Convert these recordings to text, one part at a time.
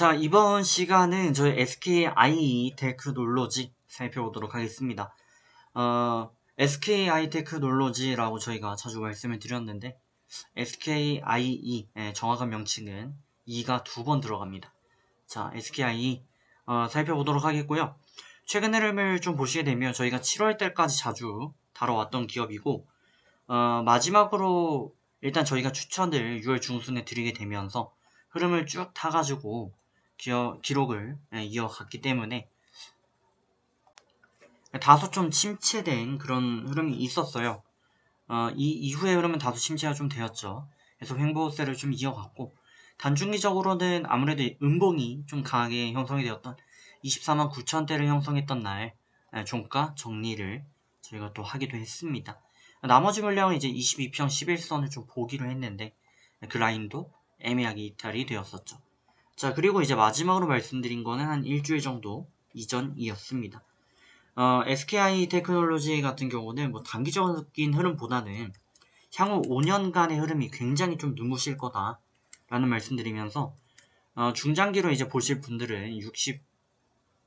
자, 이번 시간은 저희 SKI 테크놀로지 살펴보도록 하겠습니다. 어, SKI 테크놀로지라고 저희가 자주 말씀을 드렸는데, SKIE, 예, 정확한 명칭은 2가 두 번 들어갑니다. 자, SKIE, 어, 살펴보도록 하겠고요. 최근 흐름을 좀 보시게 되면 저희가 7월 달까지 자주 다뤄왔던 기업이고, 어, 마지막으로 일단 저희가 추천을 6월 중순에 드리게 되면서 흐름을 쭉 타가지고 기어, 기록을 예, 이어갔기 때문에 다소 좀 침체된 그런 흐름이 있었어요. 어, 이 이후의 흐름은 다소 침체가 좀 되었죠. 그래서 횡보세를 좀 이어갔고 단중기적으로는 아무래도 음봉이 좀 강하게 형성이 되었던 24만 9천대를 형성했던 날 예, 종가 정리를 저희가 또 하기도 했습니다. 나머지 물량은 이제 22평 11선을 좀 보기로 했는데 그 라인도 애매하게 이탈이 되었었죠. 자 그리고 이제 마지막으로 말씀드린 거는 한 일주일 정도 이전이었습니다. 어, SKI 테크놀로지 같은 경우는 뭐 단기적인 흐름보다는 향후 5년간의 흐름이 굉장히 좀 눈부실 거다라는 말씀드리면서 어, 중장기로 이제 보실 분들은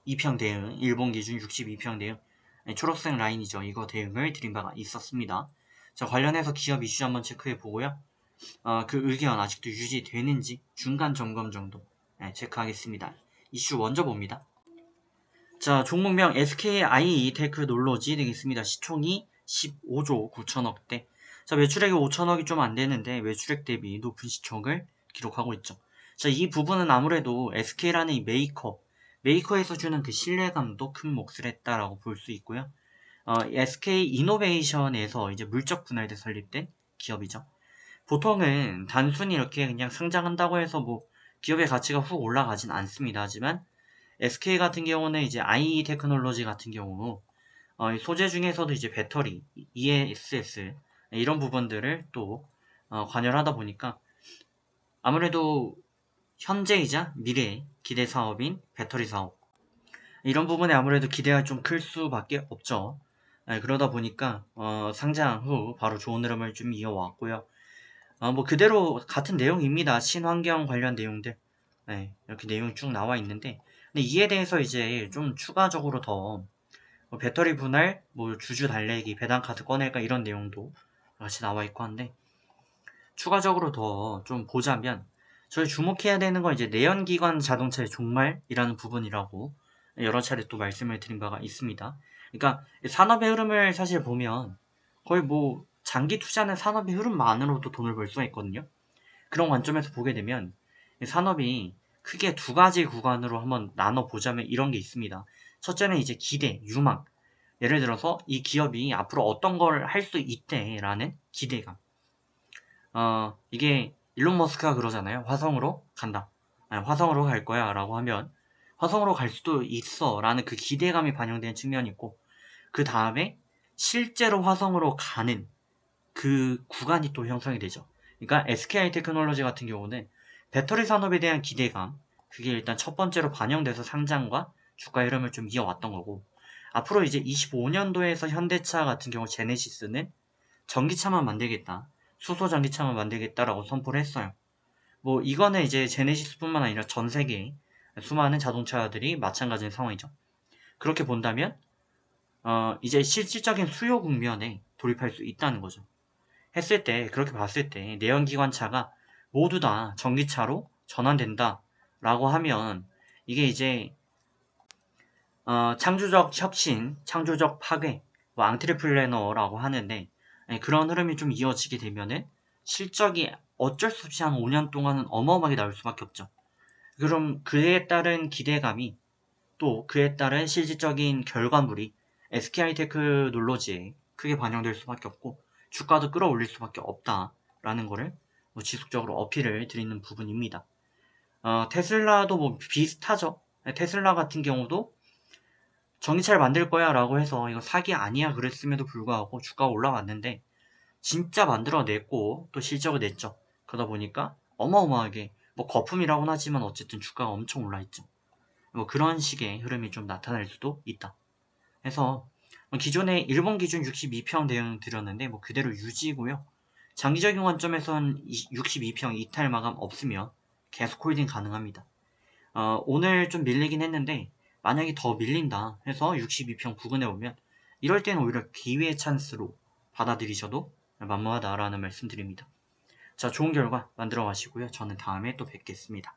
62평 대응, 일본 기준 62평 대응 네, 초록색 라인이죠. 이거 대응을 드린 바가 있었습니다. 자, 관련해서 기업 이슈 한번 체크해 보고요. 어, 그 의견 아직도 유지되는지 중간 점검 정도 네, 체크하겠습니다. 이슈 먼저 봅니다. 자, 종목명 SKI 테크놀로지 되겠습니다. 시총이 15조 9천억대. 자, 매출액이 5천억이 좀 안 되는데 매출액 대비 높은 시총을 기록하고 있죠. 자, 이 부분은 아무래도 SK라는 이 메이커 메이커에서 주는 그 신뢰감도 큰 몫을 했다라고 볼 수 있고요. 어, SK 이노베이션에서 이제 물적 분할돼 설립된 기업이죠. 보통은 단순히 이렇게 그냥 상장한다고 해서 뭐 기업의 가치가 훅 올라가진 않습니다. 하지만 SK 같은 경우는 이제 IE 테크놀로지 같은 경우 어, 소재 중에서도 이제 배터리, ESS 이런 부분들을 또 어, 관여하다 보니까 아무래도 현재이자 미래의 기대 사업인 배터리 사업 이런 부분에 아무래도 기대가 좀 클 수밖에 없죠. 네, 그러다 보니까 어, 상장 후 바로 좋은 흐름을 좀 이어왔고요. 어, 뭐 그대로 같은 내용입니다. 친환경 관련 내용들 네, 이렇게 내용이 쭉 나와 있는데 근데 이에 대해서 이제 좀 추가적으로 더 뭐 배터리 분할, 뭐 주주 달래기, 배당 카드 꺼낼까 이런 내용도 같이 나와 있고 한데 추가적으로 더 좀 보자면 저희 주목해야 되는 건 이제 내연기관 자동차의 종말이라는 부분이라고 여러 차례 또 말씀을 드린 바가 있습니다. 그러니까 산업의 흐름을 사실 보면 거의 뭐 장기 투자는 산업의 흐름만으로도 돈을 벌 수가 있거든요. 그런 관점에서 보게 되면 산업이 크게 두 가지 구간으로 한번 나눠 보자면 이런 게 있습니다. 첫째는 이제 기대, 유망. 예를 들어서 이 기업이 앞으로 어떤 걸 할 수 있대라는 기대감. 어, 이게 일론 머스크가 그러잖아요. 화성으로 간다. 아니, 화성으로 갈 거야. 라고 하면 화성으로 갈 수도 있어. 라는 그 기대감이 반영되는 측면이 있고 그 다음에 실제로 화성으로 가는 그 구간이 또 형성이 되죠. 그러니까 SKI 테크놀로지 같은 경우는 배터리 산업에 대한 기대감 그게 일단 첫 번째로 반영돼서 상장과 주가 흐름을 좀 이어왔던 거고 앞으로 이제 25년도에서 현대차 같은 경우 제네시스는 전기차만 만들겠다. 수소 전기차만 만들겠다라고 선포를 했어요. 뭐 이거는 이제 제네시스뿐만 아니라 전 세계 수많은 자동차들이 마찬가지인 상황이죠. 그렇게 본다면 어 이제 실질적인 수요 국면에 돌입할 수 있다는 거죠. 했을 때 그렇게 봤을 때 내연기관차가 모두 다 전기차로 전환된다 라고 하면 이게 이제 어, 창조적 혁신, 창조적 파괴, 뭐 앙트리플래너라고 하는데 네, 그런 흐름이 좀 이어지게 되면은 실적이 어쩔 수 없이 한 5년 동안은 어마어마하게 나올 수밖에 없죠. 그럼 그에 따른 기대감이 또 그에 따른 실질적인 결과물이 SKI 테크놀로지에 크게 반영될 수밖에 없고 주가도 끌어올릴 수밖에 없다라는 거를 뭐 지속적으로 어필을 드리는 부분입니다. 어, 테슬라도 뭐 비슷하죠. 테슬라 같은 경우도 전기차를 만들 거야 라고 해서 이거 사기 아니야 그랬음에도 불구하고 주가가 올라왔는데 진짜 만들어냈고 또 실적을 냈죠. 그러다 보니까 어마어마하게 뭐 거품이라고는 하지만 어쨌든 주가가 엄청 올라있죠. 뭐 그런 식의 흐름이 좀 나타날 수도 있다. 그래서 뭐 기존에 일본 기준 62평 대응 드렸는데 뭐 그대로 유지고요. 장기적인 관점에선 62평 이탈 마감 없으면 계속 홀딩 가능합니다. 어, 오늘 좀 밀리긴 했는데 만약에 더 밀린다 해서 62평 부근에 오면 이럴 때는 오히려 기회의 찬스로 받아들이셔도 만무하다라는 말씀드립니다. 자, 좋은 결과 만들어 가시고요. 저는 다음에 또 뵙겠습니다.